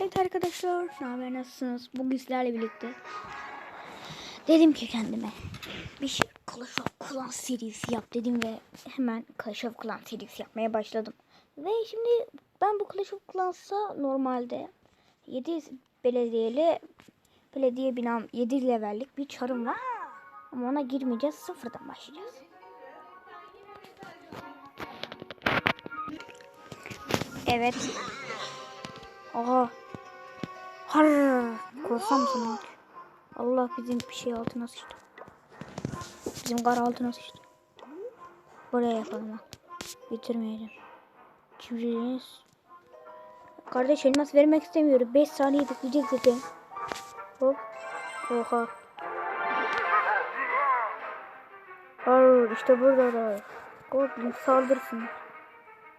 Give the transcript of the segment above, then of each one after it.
Evet arkadaşlar, ne haber nasılsınız? Bugün sizlerle birlikte dedim ki kendime bir şey Clash of Clans serisi yap dedim ve hemen Clash of Clans serisi yapmaya başladım. Ve şimdi ben bu Clash of Clans'a normalde 7 belediyeli belediye binam 7 levellik bir çarım var. Ama ona girmeyeceğiz, sıfırdan başlayacağız. Evet. Aha. Har. Korsam sana. Allah bizim bir şey altına sıçtı. Bizim kar altına sıçtı. Buraya yapalım ha. Bitirmeyeceğim. Çivriliğiniz. Kardeş elmas vermek istemiyorum. 5 saniye bekleyecek zaten. Hop. Oha. Har işte burada da. Goblin saldırsın.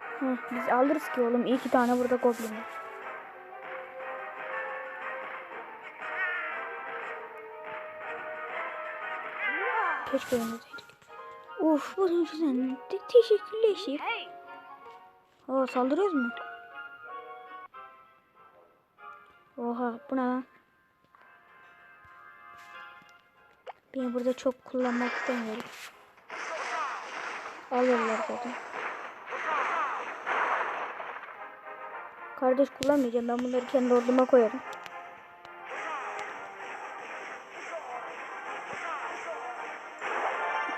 Heh, biz alırız ki oğlum. İki tane burada goblin var. Keşke oynasaydık. Uf bunun için te teşekkürler şef. Aa saldırıyoruz mu? Oha bu ne lan? Beni burada çok kullanmak istemiyorum. Alırlar zaten. Kardeş kullanmayacağım. Ben bunları kendi orduma koyarım.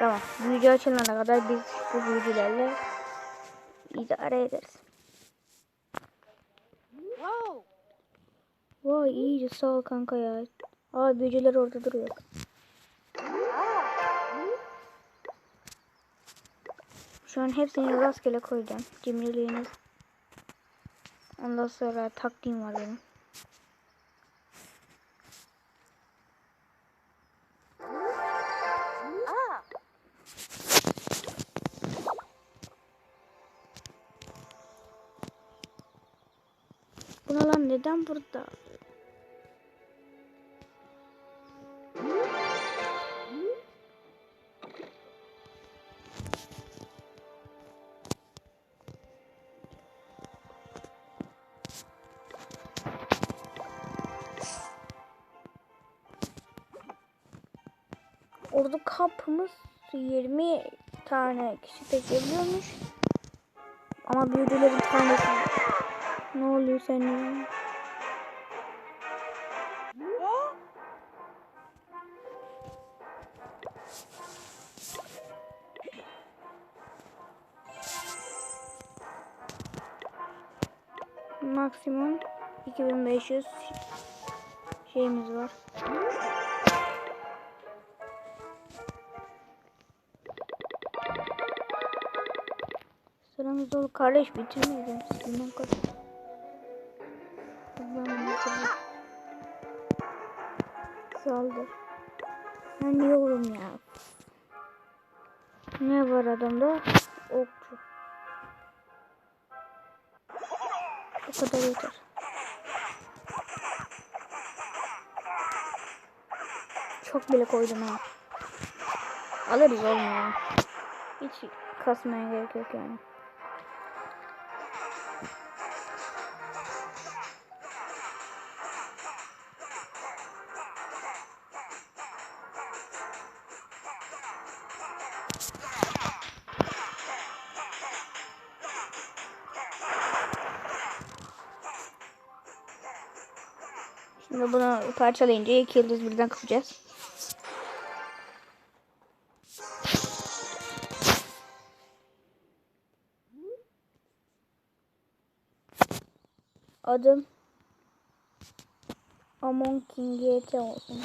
Tamam. Büyücü açılana kadar biz bu büyücülerle idare ederiz. Vay iyice sağ ol kanka ya. Aa büyücüler orada duruyor. Şu an hepsini rastgele koyacağım. Cimriliğiniz. Ondan sonra taktiğim var benim. Neden burada? Orada kapımız 20 tane kişi seçebiliyormuş. Ama büyücülerin tanesi. Ne oluyor senin? 2500 şeyimiz var. Sıramız dolu kardeş bitirmeyelim. Sizden kadar. Çok bile koydum ha. Alırız oğlum ya. Hiç kasmaya gerek yok yani. Şimdi bunu parçalayınca iki yıldız birden kapacağız. Adım Amon King YT olsun.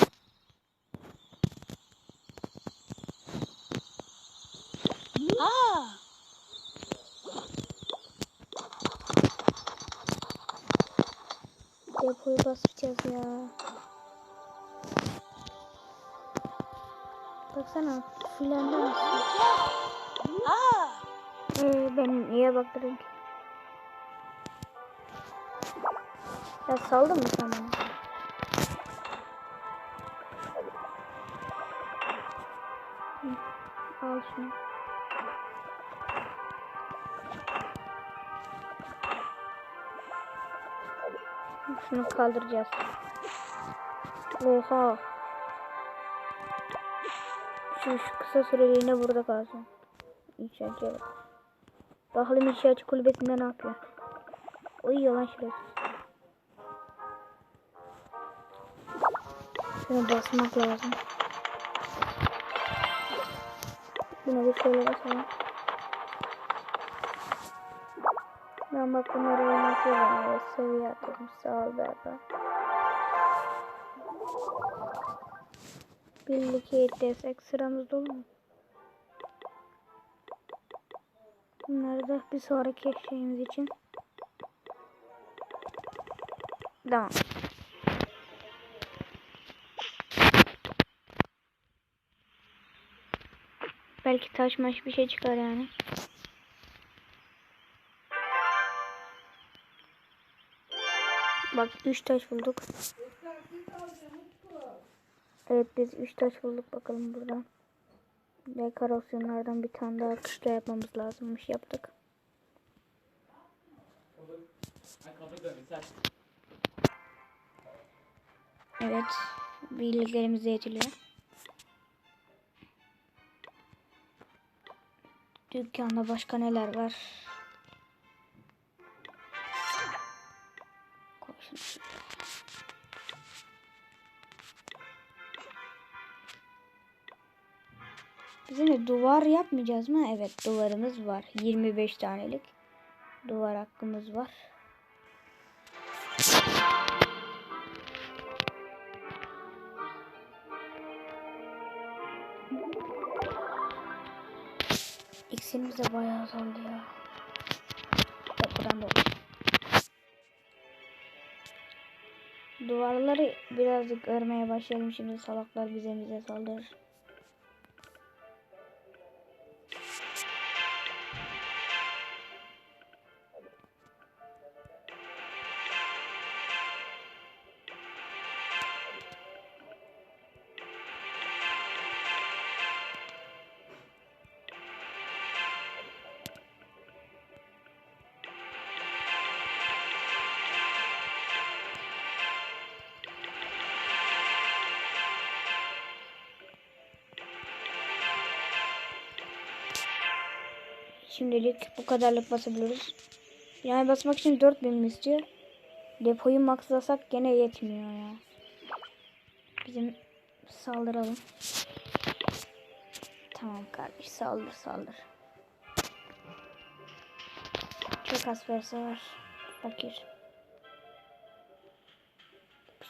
Depoyu basacağız ya. Baksana filandan mısın? Ee, ben niye baktırayım ki? Ya saldın mı sen bana? Al şunu. Şunu kaldıracağız. Oha. Şu, şu kısa süreliğine burada kalsın. İnşaatçıya bak. Bakalım inşaatçı kulübesinde ne yapıyor. Uyuyor lan şurası. Şuna basmak lazım. Buna bir şöyle basalım. Ben bak bunları oynatıyorum. Evet, seviye atladım. Sağ ol Berber. Birlik desek sıramız dolu mu? Bunları da bir sonraki şeyimiz için. Tamam. Belki taş maş bir şey çıkar yani. Bak 3 taş bulduk. Evet biz 3 taş bulduk bakalım buradan. Dekorasyonlardan bir tane daha kışla yapmamız lazımmış yaptık. Evet birliklerimiz yetiliyor. Dükkanda başka neler var? Koy şunu şuraya. Bizim duvar yapmayacağız mı? Evet duvarımız var. 25 tanelik duvar hakkımız var. İksirimiz de bayağı. Bak buradan da. Duvarları birazcık örmeye başlayalım şimdi salaklar bize bize saldırır. Şimdilik bu kadarlık basabiliyoruz. Yani basmak için 4000 mi istiyor? Depoyu maxlasak gene yetmiyor ya. Bizim saldıralım. Tamam kardeş saldır saldır. Çok az verse var. Fakir.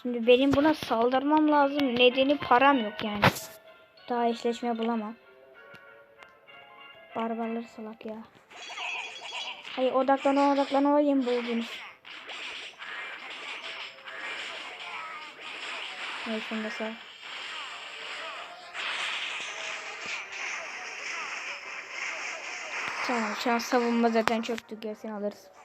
Şimdi benim buna saldırmam lazım. Nedeni param yok yani. Daha eşleşme bulamam. Barbarlar salak ya. Hayır odaklan odaklan olayım buldunuz. Neyse mesela. Tamam şu an savunma zaten çöktü. Gelsin alırız.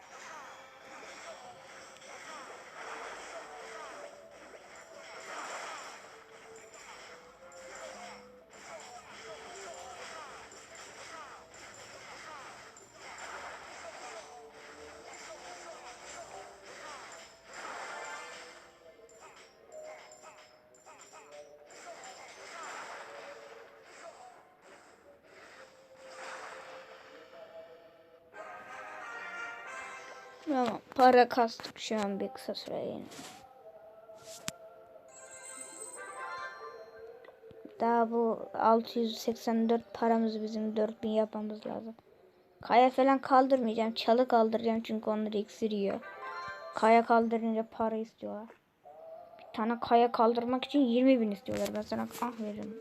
Para kastık şu an bir kısa süreliğine. Daha bu 684 paramızı bizim 4000 yapmamız lazım. Kaya falan kaldırmayacağım. Çalı kaldıracağım çünkü onları iksir yiyor. Kaya kaldırınca para istiyorlar. Bir tane kaya kaldırmak için 20 bin istiyorlar. Ben sana ah veririm.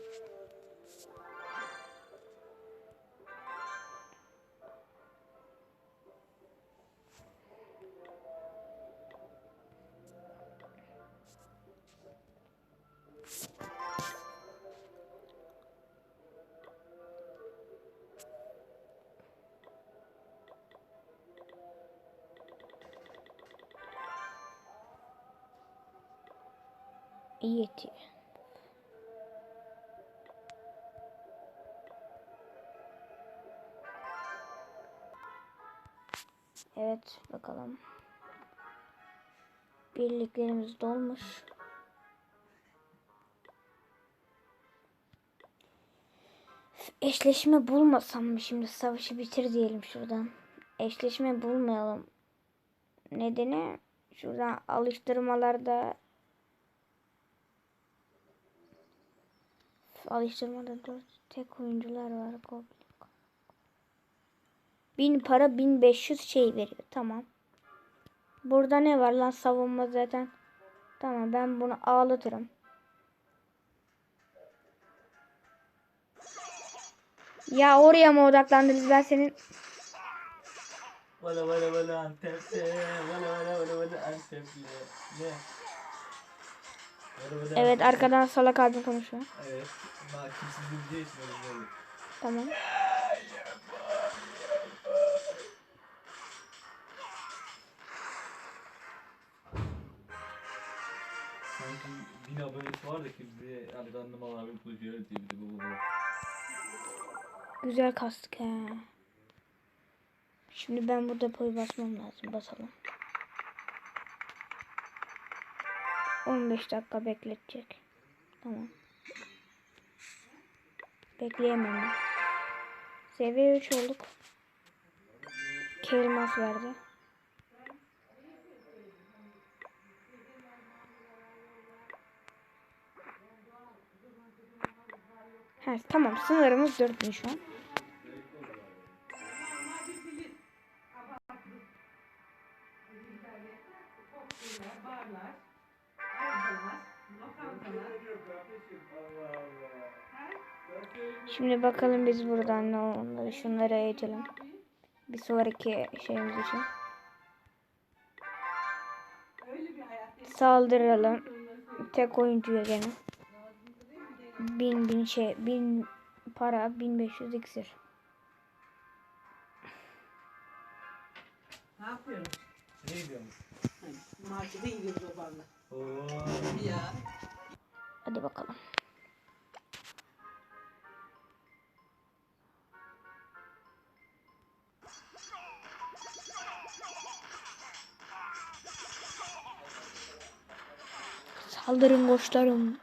Evet bakalım. Birliklerimiz dolmuş. Eşleşme bulmasam mı şimdi savaşı bitir diyelim şuradan. Eşleşme bulmayalım. Nedeni şuradan alıştırmalarda alıştırmada dört tek oyuncular var. Goblin. Bin para 1500 şey veriyor. Tamam. Burada ne var lan savunma zaten. Tamam ben bunu ağlatırım. Ya oraya mı odaklandınız ben senin Valla valla valla Antep'te Valla valla valla valla Antep'te Ne? Valla valla Evet arkadan salak abim konuşuyor. Evet Bak kimsiz bildiği için öyle Tamam. Bin abonesi var da kimseye hani random abi konuşuyor diye bir de bu bu Güzel kastık he. Şimdi ben bu depoyu basmam lazım. Basalım. 15 dakika bekletecek. Tamam. Bekleyemem. Seviye 3 olduk. Kelmas verdi. Ha, tamam sınırımız 4000 şu an. Şimdi bakalım biz buradan ne onları şunları eğitelim. Bir sonraki şeyimiz için. Saldıralım. Tek oyuncuya gene. Bin bin şey bin para 1500 iksir. Ne yapıyorsun? Ne gidiyormuş? Markete gidiyoruz o barla. Oo. Ya. Hadi bakalım. Saldırın koçlarım.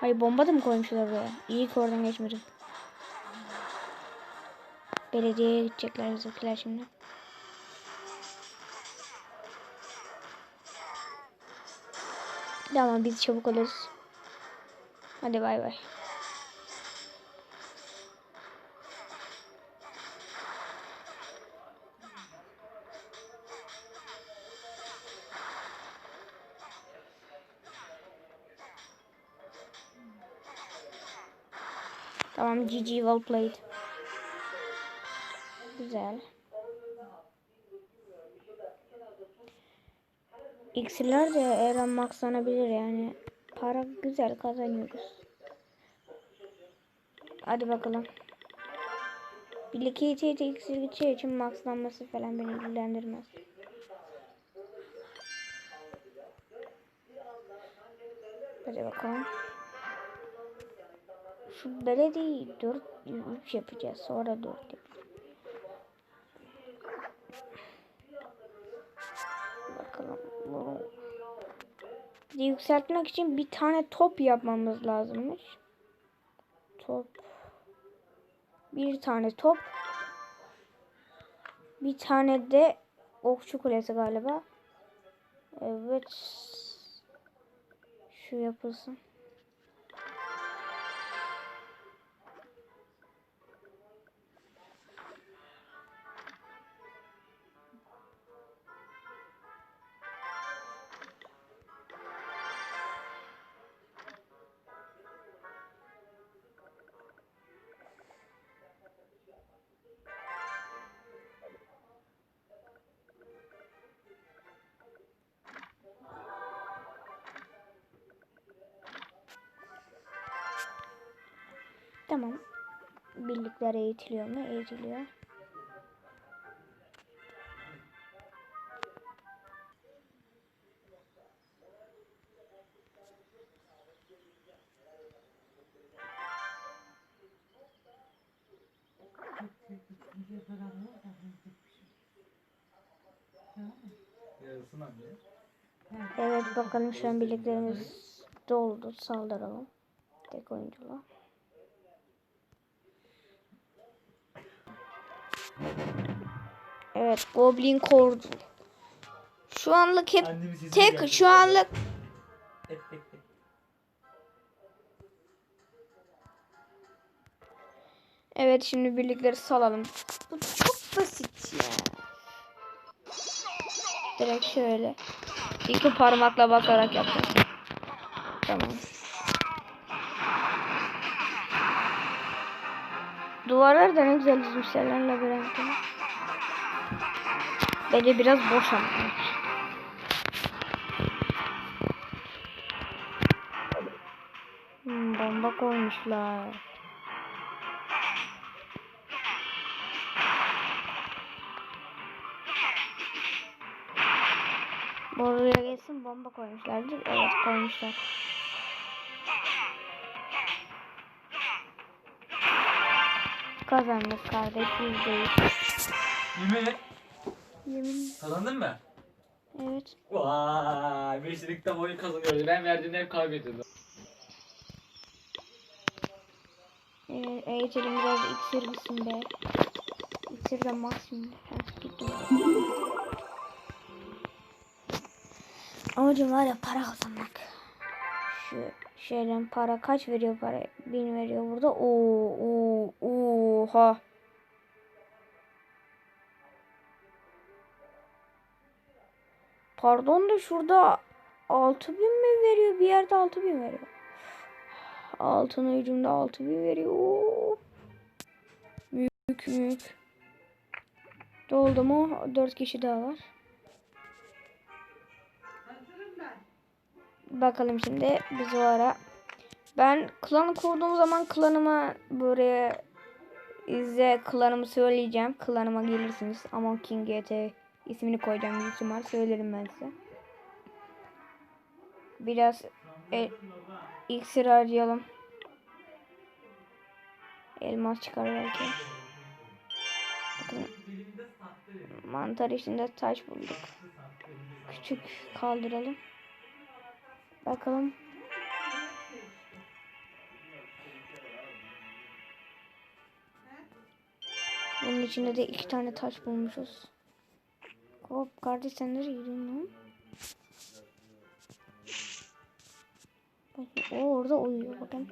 Hayır bomba da mı koymuşlar buraya? İyi ki oradan geçmedim. Belediyeye gidecekler bizimkiler şimdi. Tamam biz çabuk oluruz. Hadi bay bay. GG well played. Güzel. İksirler de her an maxlanabilir yani. Para güzel kazanıyoruz. Hadi bakalım. Bir iki iki iki iksir gideceği için maxlanması falan beni ilgilendirmez. Hadi bakalım. Şu belediyeyi 4 3 yapacağız. Sonra 4 yapacağız. Bakalım. De yükseltmek için bir tane top yapmamız lazımmış. Top. Bir tane top. Bir tane de okçu kulesi galiba. Evet. Şu yapılsın. Tamam. Birlikler eğitiliyor mu? Eğitiliyor. Evet bakalım şu an birliklerimiz doldu. Saldıralım. Tek oyuncula. Evet Goblin Kordu. Şu anlık hep tek şu anlık Evet şimdi birlikleri salalım. Bu çok basit ya. Direkt şöyle. İki parmakla bakarak yapacağım. Tamam. Duvarlar da ne güzel dizmişler lan. Bence biraz boş ama. Hmm, bomba koymuşlar. Buraya gelsin bomba koymuşlardı. Evet koymuşlar. Kazandık kardeş yüzdeyiz. Yemin. Yemin. Kazandın mı? Evet. Vay, beşlikte oyun kazanıyordu. Ben verdiğimde hep kaybediyordum. Ee, eğitelim biraz iksir bitsin be. İksir de maksimum. Amacım var ya para kazanmak. Şu şeyden para kaç veriyor para? Bin veriyor burada. Oo, oo, oha. Pardon da şurada 6000 mi veriyor? Bir yerde 6000 veriyor. Altın ucumda 6000 veriyor. Büyük büyük. Doldu mu? 4 kişi daha var. Bakalım şimdi biz o ara. Ben klan kurduğum zaman klanıma buraya size klanımı söyleyeceğim. Klanıma gelirsiniz. Amon King GT ismini koyacağım büyük ihtimal. Söylerim ben size. Biraz e, iksir harcayalım. Elmas çıkar belki. Bakın. Mantar içinde taş bulduk. Küçük kaldıralım. Bakalım. Bunun içinde de iki tane taş bulmuşuz. Hop kardeş sen nereye gidiyorsun lan? Bakın, o orada uyuyor bakın.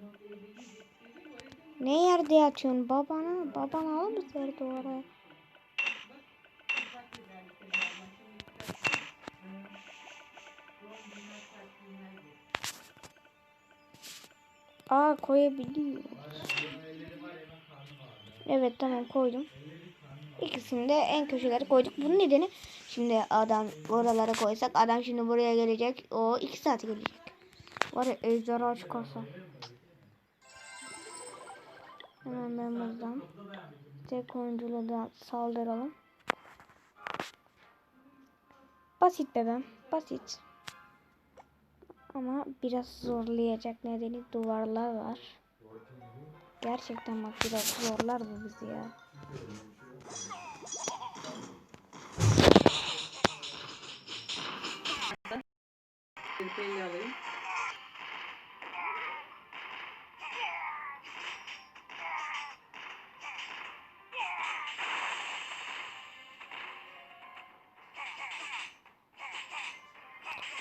Ne yerde yatıyorsun babana? Babana alır mı serdi oraya? Aa koyabiliyor. Evet tamam koydum. İkisini de en köşelere koyduk. Bunun nedeni şimdi adam oralara koysak adam şimdi buraya gelecek. O iki saat gelecek. Var ya ejderha çıkarsa. Hemen ben buradan tek oyuncuyla da saldıralım. Basit bebem. Basit. Ama biraz zorlayacak nedeni duvarlar var. Gerçekten bak biraz zorlar bu bizi ya. Belli alayım.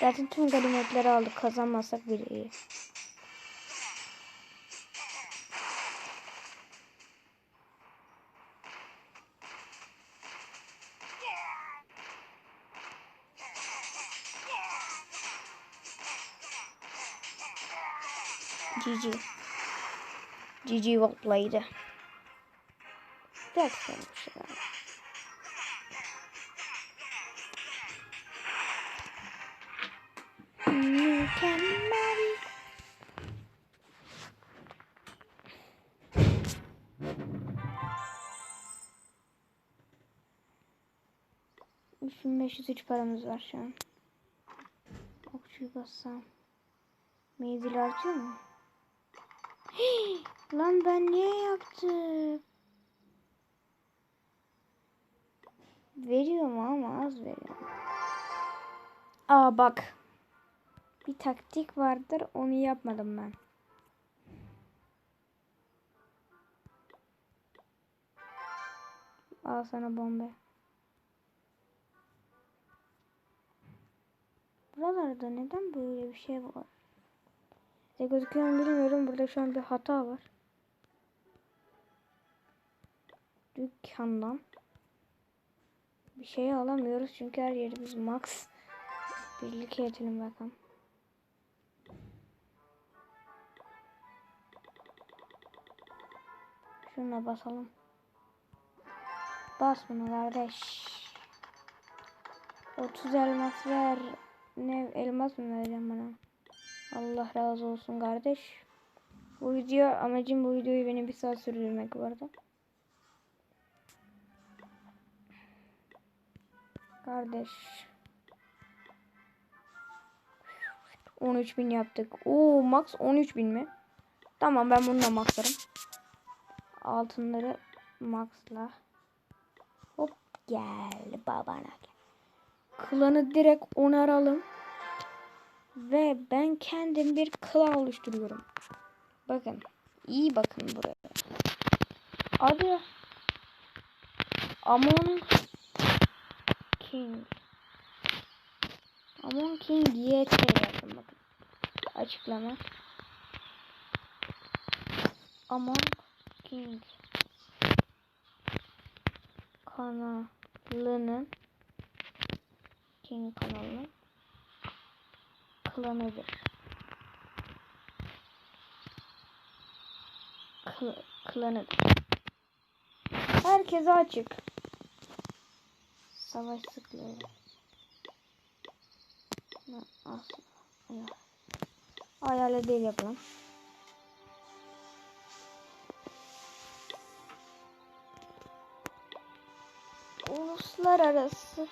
Zaten tüm ganimetleri aldık. Kazanmasak bile iyi. GG. GG played. Çok sevmiş ya. Mükemmel. Üç paramız var şu an. Okçuyu bassam. Menzil artıyor mu? Lan ben niye yaptım? Veriyor mu ama az veriyor. Aa bak. Bir taktik vardır onu yapmadım ben. Al sana bomba. Buralarda neden böyle bir şey var? Size gözüküyor bilmiyorum. Burada şu an bir hata var. Dükkandan bir şey alamıyoruz çünkü her yerimiz max. Birlik edelim bakalım. Şuna basalım. Bas bunu kardeş. 30 elmas ver. Ne elmas mı vereceğim bana? Allah razı olsun kardeş. Bu video amacım bu videoyu benim bir saat sürdürmek bu arada. Kardeş. 13.000 yaptık. Oo max 13.000 mi? Tamam ben bunu da maxlarım. Altınları maxla. Hop gel babana gel. Klanı direkt onaralım. Ve ben kendim bir klan oluşturuyorum. Bakın. iyi bakın buraya. Adı Among King. Among King YT yazdım bakın. Açıklama. Among King kanalının King kanalının klanıdır. Kl klanıdır. Herkese açık. Savaş sıklığı. Ne aslında ayar. Ayarla değil yapalım. Uluslararası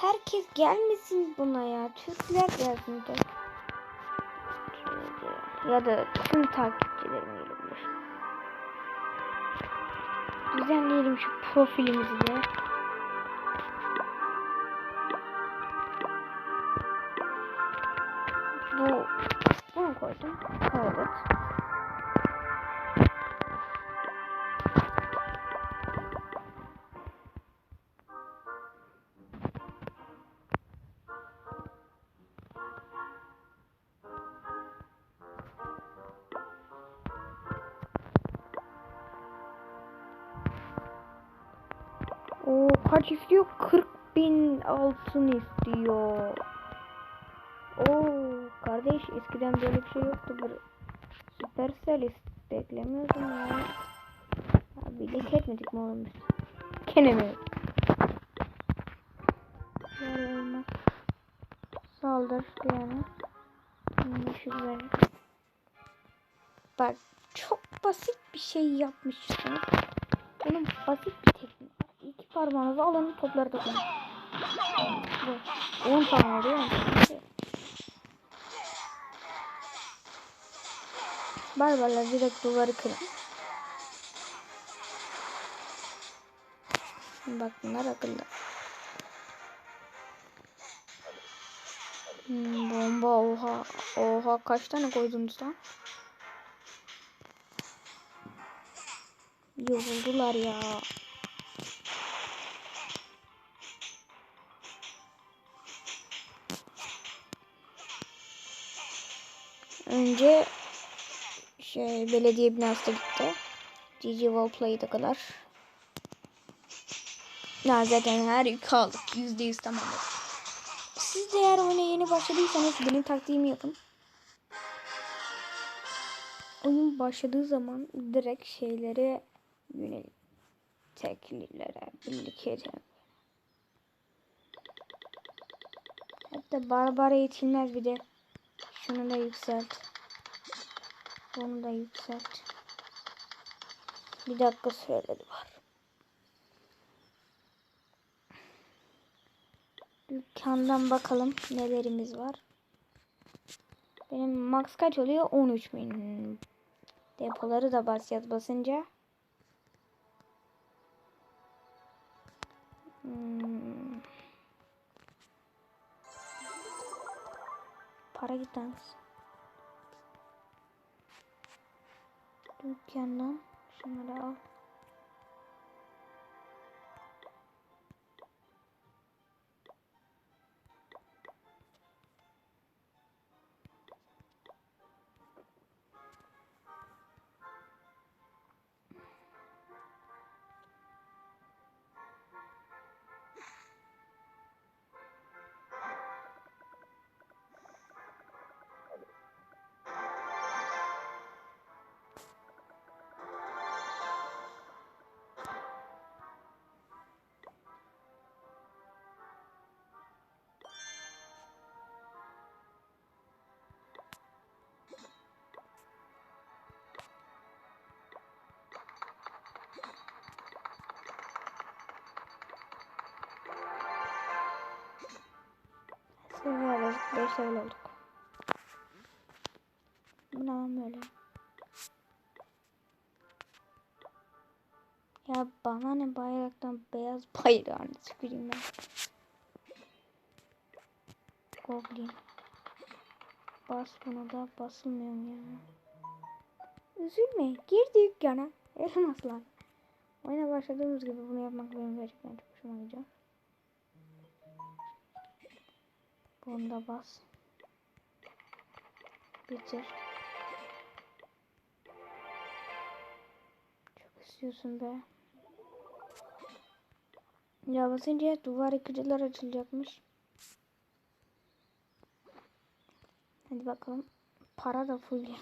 herkes gelmesin buna ya. Türkler gelsin de. Ya da tüm takipçilerim gelebilir. Düzenleyelim şu profilimizi de. Bu bunu koydum. Evet. Kaç istiyor? 40 bin altın istiyor. Oo kardeş eskiden böyle bir şey yoktu. Supercell beklemiyordum ya. ya birlik etmedik mi oğlum biz? Gene mi? Böyle olmaz. Saldır. 500 verir. Bak çok basit bir şey yapmışsınız. Bunun basit bir parmağınızı alın topları. Bu 10 tane oluyor? Barbarlar direkt duvarı kırın. Bak bunlar akıllı. Hmm, bomba oha. Oha kaç tane koydunuz lan? Yoruldular ya. Önce şey belediye binası da gitti. GG Wallplay'de kadar. Ya zaten her yükü aldık. %100 tamamladık. Siz de eğer oyuna yeni başladıysanız benim taktiğimi yapın. Oyun başladığı zaman direkt şeylere yönelin. Teklilere, birlik edin. Hatta barbara yetilmez bir de. Şunu da yükselt. Bunu da yükselt. Bir dakika süreli var. Dükkandan bakalım nelerimiz var. Benim max kaç oluyor? 13 bin. Depoları da basacağız basınca. Hmm. Para gitmez. Dükkandan şunları al. Seviye aldık. 5 level olduk. Bu ne böyle? Ya bana ne bayraktan beyaz bayrağını tüküreyim ben. Goblin. Bas bunu da basılmıyor mu ya? Üzülme. Gir dükkana. Elmaslar. Oyuna başladığımız gibi bunu yapmak benim gerçekten çok hoşuma gidiyor. Bunu da bas. Bitir. Çok istiyorsun be. Ya basınca duvar yıkıcılar açılacakmış. Hadi bakalım. Para da full ya.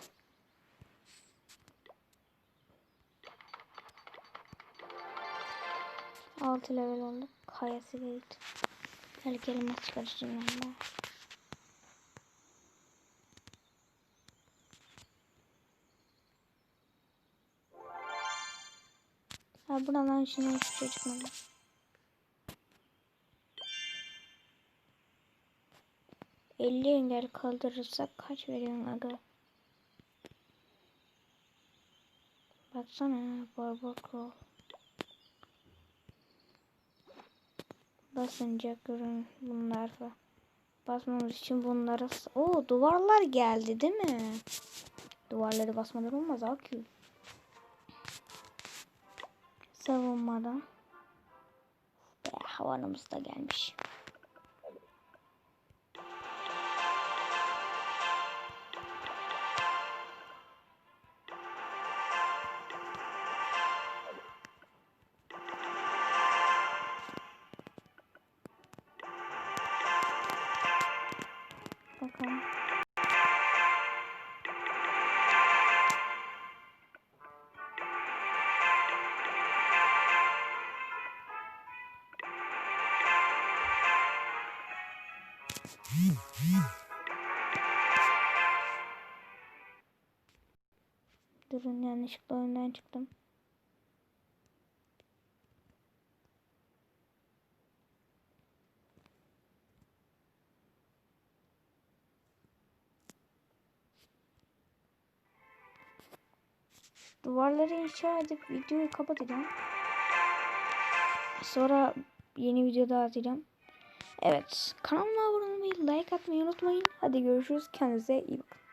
Altı level olduk. Kayası gate. Belki elmas çıkartacağım yanına. Ha buradan içinden hiçbir şey çıkmadı. Elli engel kaldırırsak kaç veriyorsun aga? Baksana barbako. Basınca görün bunlar var. Basmamız için bunlara... o duvarlar geldi değil mi? Duvarları basmadan olmaz akü. Savunmada. Be, havanımız da gelmiş. Bakalım. Durun yanlışlıkla oyundan çıktım. Duvarları inşa edip videoyu kapatacağım. Sonra yeni video daha atacağım. Evet. Kanalıma abone olmayı, like atmayı unutmayın. Hadi görüşürüz. Kendinize iyi bakın.